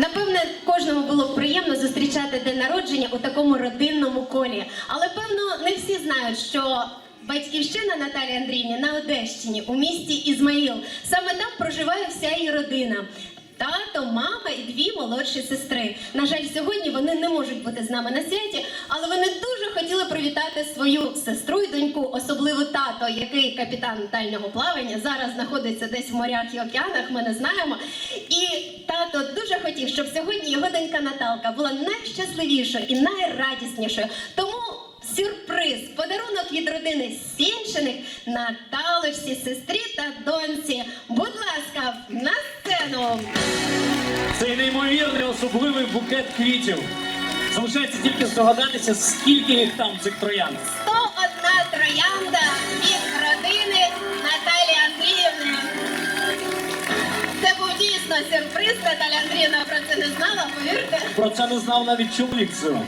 Напевне, кожному було б приємно зустрічати день народження у такому родинному колі. Але певно, не всі знають, що батьківщина Наталії Андріївні на Одещині, у місті Ізмаїл. Саме там проживає вся її родина. Тато, мама і дві молодші сестри. На жаль, сьогодні вони не можуть бути з нами на святі, але вони дуже хотіли привітати свою сестру і доньку, особливо тато, який капітан дальнього плавання, зараз знаходиться десь в морях і океанах. Ми не знаємо. І тато дуже хотів, щоб сьогодні його донька Наталка була найщасливішою і найрадіснішою. Тому сюрприз, подарунок від родини Сінчиних Наталочці, сестрі та доньці. Будь ласка, на сцену. Цей неймовірний особливий букет квітів. Залишається тільки здогадатися, скільки їх там цих троянд. 101 троянда від родини Наталії Андріївни. Це був дійсно сюрприз. Наталя Андріївна про це не знала, повірте. Про це не знав навіть чоловік цього.